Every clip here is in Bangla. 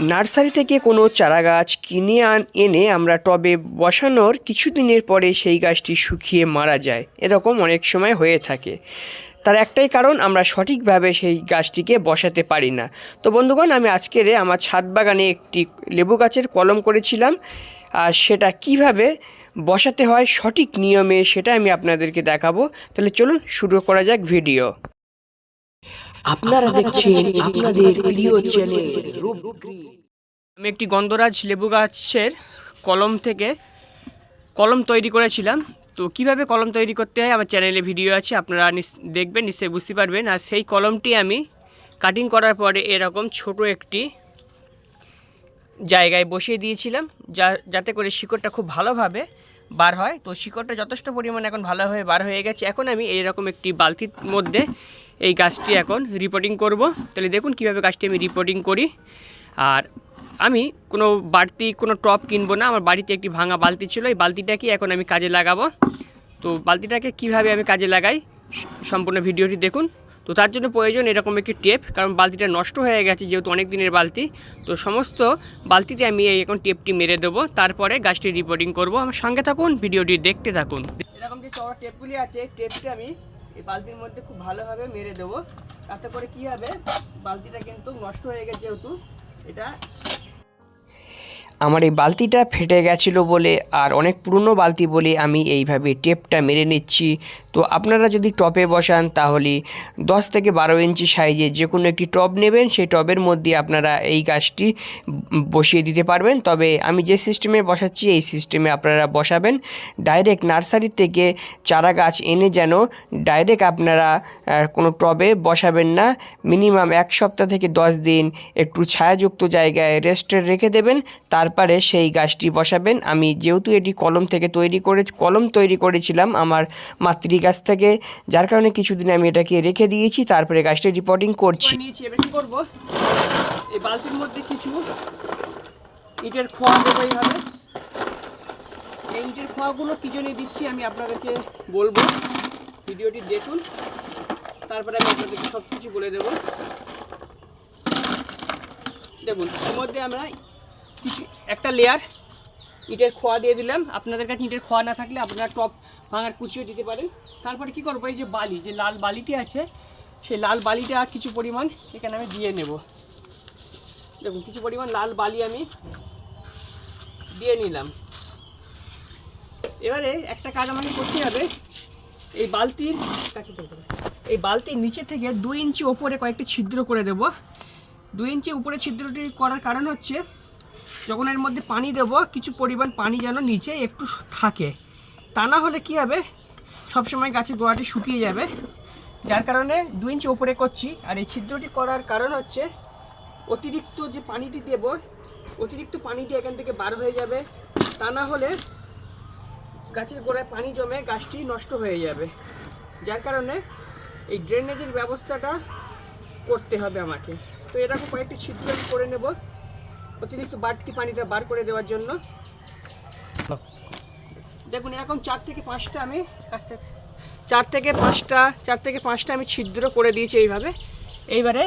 নার্সারি থেকে কোনো চারা গাছ কিনে আন, এনে আমরা টবে বসানোর কিছুদিনের পরে সেই গাছটি শুকিয়ে মারা যায়। এরকম অনেক সময় হয়ে থাকে। তার একটাই কারণ, আমরা সঠিকভাবে সেই গাছটিকে বসাতে পারি না। তো বন্ধুগণ, আমি আজকের আমার ছাদ বাগানে একটি লেবু গাছের কলম করেছিলাম। আর সেটা কীভাবে বসাতে হয় সঠিক নিয়মে সেটা আমি আপনাদেরকে দেখাবো। তাহলে চলুন শুরু করা যাক ভিডিও। আপনারা দেখছেন আপনাদের প্রিয় চ্যানেল আমি একটি গন্ধরাজ লেবু গাছের কলম থেকে কলম তৈরি করেছিলাম। তো কীভাবে কলম তৈরি করতে হয়? আমার চ্যানেলে ভিডিও আছে আপনারা দেখবেন নিশ্চয়ই বুঝতে পারবেন। আর সেই কলমটি আমি কাটিং করার পরে এরকম ছোট একটি জায়গায় বসিয়ে দিয়েছিলাম যা যাতে করে শিকড়টা খুব ভালোভাবে বার হয়। তো শিকড়টা যথেষ্ট পরিমাণে এখন ভালোভাবে বার হয়ে গেছে। এখন আমি এইরকম একটি বালতির মধ্যে এই গাছটি এখন রিপোর্টিং করব। তাহলে দেখুন কীভাবে গাছটি আমি রিপোর্টিং করি। আর আমি কোনো বাড়তি কোনো টপ কিনবো না। আমার বাড়িতে একটি ভাঙা বালতি ছিল। এই বালতিটাকে এখন আমি কাজে লাগাবো। তো বালতিটাকে কীভাবে আমি কাজে লাগাই, সম্পূর্ণ ভিডিওটি দেখুন। তো তার জন্য প্রয়োজন এরকম একটি টেপ কারণ বালতিটা নষ্ট হয়ে গেছে যেহেতু অনেক দিনের বালতি। তো সমস্ত বালতিতে আমি এই এখন টেপটি মেরে দেবো। তারপরে গাছটি রিপোর্টিং করব। আমার সঙ্গে থাকুন, ভিডিওটি দেখতে থাকুন। এরকম যে টেপগুলি আছে টেপটি আমি এই বালতির মধ্যে খুব ভালোভাবে মেরে দেবো। তাতে করে কি হবে? বালতিটা কিন্তু নষ্ট হয়ে গেছে যেহেতু, এটা আমার এই বালতিটা ফেটে গেছিল বলে আর অনেক পুরনো বালতি বলে আমি এইভাবে টেপটা মেরে নিচ্ছি। তো আপনারা যদি টপে বসান তাহলে দশ থেকে বারো ইঞ্চি সাইজে যে কোনো একটি টব নেবেন, সেই টবের মধ্যে আপনারা এই গাছটি বসিয়ে দিতে পারবেন। তবে আমি যে সিস্টেমে বসাচ্ছি, এই সিস্টেমে আপনারা বসাবেন। ডাইরেক্ট নার্সারি থেকে চারা গাছ এনে যেন ডাইরেক্ট আপনারা কোনো টবে বসাবেন না। মিনিমাম এক সপ্তাহ থেকে দশ দিন একটু ছায়াযুক্ত জায়গায় রেস্টে রেখে দেবেন। তারপরে সেই গাছটি বসাবেন। আমি যেহেতু এটি কলম থেকে তৈরি করে, কলম তৈরি করেছিলাম আমার মাতৃ গাছ থেকে, যার কারণে কিছুদিন আমি এটাকে রেখে দিয়েছি, তারপরে গাছটি রিপোর্টিং করছি। ইটের খোয়া দেবো এইভাবে এই ইটের খোয়াগুলো কী জন্য দিচ্ছি আমি আপনাদেরকে বলব। ভিডিওটি দেখুন, তারপরে আমি আপনাদেরকে সব কিছু বলে দেবো। দেখুন, এর মধ্যে আমরা একটা লেয়ার ইটের খোয়া দিয়ে দিলাম। আপনাদের কাছে ইটের খোয়া না থাকলে আপনারা টপ ভাঙার কুচিও দিতে পারেন। তারপরে কি করব, এই যে বালি, যে লাল বালিটি আছে, সেই লাল বালিটা আর কিছু পরিমাণ এখানে আমি দিয়ে নেব। দেখুন, কিছু পরিমাণ লাল বালি আমি দিয়ে নিলাম। এবারে একটা কাজ আমাকে করতে হবে, এই বালতির কাছে এই বালতির নিচে থেকে দুই ইঞ্চি ওপরে কয়েকটি ছিদ্র করে দেব। দুই ইঞ্চি উপরে ছিদ্রটি করার কারণ হচ্ছে যখন এর মধ্যে পানি দেব, কিছু পরিমাণ পানি যেন নিচে একটু থাকে। তা না হলে কী হবে? সবসময় গাছের গোড়াটি শুকিয়ে যাবে। যার কারণে দুই ইঞ্চি ওপরে করছি। আর এই ছিদ্রটি করার কারণ হচ্ছে, অতিরিক্ত যে পানিটি দেব, অতিরিক্ত পানিটি এখান থেকে বার হয়ে যাবে। তা না হলে গাছের গোড়ায় পানি জমে গাছটি নষ্ট হয়ে যাবে। যার কারণে এই ড্রেনেজের ব্যবস্থাটা করতে হবে আমাকে। তো এরকম কয়েকটি ছিদ্র আমি করে নেব। অতিরিক্ত বাড়তি পানিটা বার করে দেওয়ার জন্য। দেখুন, এরকম চার থেকে পাঁচটা আমি চার থেকে পাঁচটা চার থেকে পাঁচটা আমি ছিদ্র করে দিয়েছি এইভাবে। এইবারে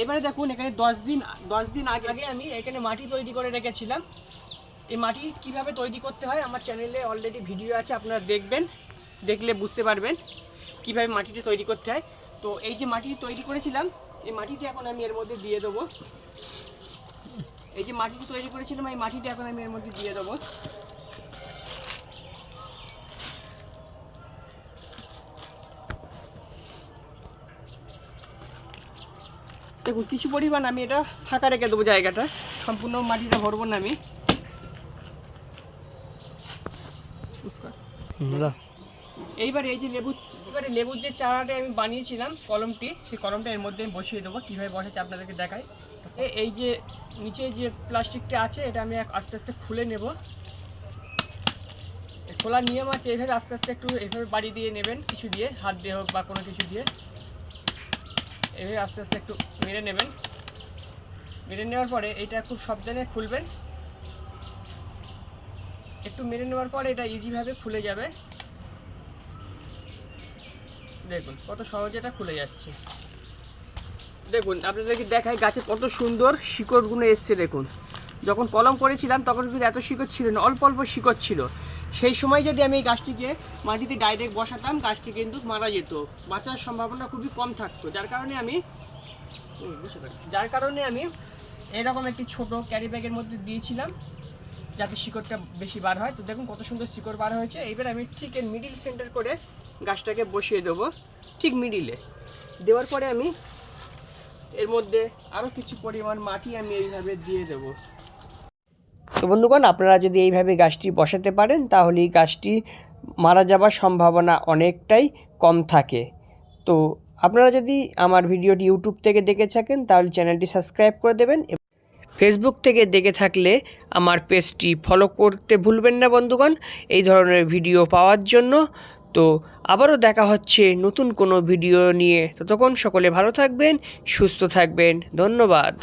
এবারে দেখুন, এখানে দশ দিন দশ দিন আগে আগে আমি এখানে মাটি তৈরি করে রেখেছিলাম। এই মাটি কীভাবে তৈরি করতে হয় আমার চ্যানেলে অলরেডি ভিডিও আছে, আপনারা দেখবেন, দেখলে বুঝতে পারবেন। কীভাবে মাটিটি তৈরি করতে হয়। তো এই যে মাটি তৈরি করেছিলাম এই মাটিটি এখন আমি এর মধ্যে দিয়ে দেবো। এই যে মাটিটি তৈরি করেছিলাম এই মাটিটা এখন আমি এর মধ্যে দিয়ে দেবো। দেখুন কিছু পরিমাণ আমি এটা ফাঁকা রেখে দেবো জায়গাটা। সম্পূর্ণ মাটিটা ভরবো না আমি। এইবার এই যে লেবু এবারে লেবুর যে চারাটা আমি বানিয়েছিলাম, কলমটি, সেই কলমটা এর মধ্যে বসিয়ে দেবো। কীভাবে বসাচ্ছে আপনাদেরকে দেখাই। এই যে নিচে যে প্লাস্টিকটা আছে, এটা আমি আস্তে আস্তে খুলে নেব। খোলার নিয়ম আছে এইভাবে আস্তে আস্তে একটু এইভাবে বাড়ি দিয়ে নেবেন, কিছু দিয়ে, হাত দিয়ে হোক বা কোনো কিছু দিয়ে। এইভাবে আস্তে আস্তে একটু মেরে নেবেন। মেরে নেওয়ার পরে এটা খুব সাবধানে খুলবেন। একটু মেরে নেওয়ার পরে এটা ইজিভাবে খুলে যাবে। দেখুন, কত সহজে এটা খুলে যাচ্ছে। দেখুন, আপনাদেরকে দেখায় গাছে কত সুন্দর শিকড়গুলো এসছে, দেখুন। যখন কলম করেছিলাম, তখন কিন্তু এত শিকড় ছিল না, অল্প অল্প শিকড় ছিল। সেই সময় যদি আমি এই গাছটিকে মাটিতে ডাইরেক্ট বসাতাম, গাছটি কিন্তু মারা যেত। বাঁচার সম্ভাবনা খুবই কম থাকতো। যার কারণে আমি। যার কারণে আমি এরকম একটি ছোট ক্যারি ব্যাগের মধ্যে দিয়েছিলাম, যাতে শিকড়টা বেশি বার হয়। তো দেখুন, কত সুন্দর শিকড় বার হয়েছে। এবার আমি ঠিক মিডিল সেন্টার করে গাছটাকে বসিয়ে দেবো ঠিক মিডিলে। দেওয়ার পরে আমি এর মধ্যে আরও কিছু পরিমাণ মাটি আমি এইভাবে দিয়ে দেবো। তো বন্ধুগণ, আপনারা যদি এইভাবে গাছটি বসাতে পারেন, তাহলে এই গাছটি মারা যাবার সম্ভাবনা অনেকটাই কম থাকে। তো আপনারা যদি আমার ভিডিওটি ইউটিউব থেকে দেখে থাকেন, তাহলে চ্যানেলটি সাবস্ক্রাইব করে দেবেন ফেসবুক থেকে দেখে থাকলে আমার পেজটি ফলো করতে ভুলবেন না বন্ধুগণ। এই ধরনের ভিডিও পাওয়ার জন্য তো আবারও দেখা হচ্ছে নতুন কোনো ভিডিও নিয়ে। ততক্ষণ সকলে ভালো থাকবেন, সুস্থ থাকবেন। ধন্যবাদ।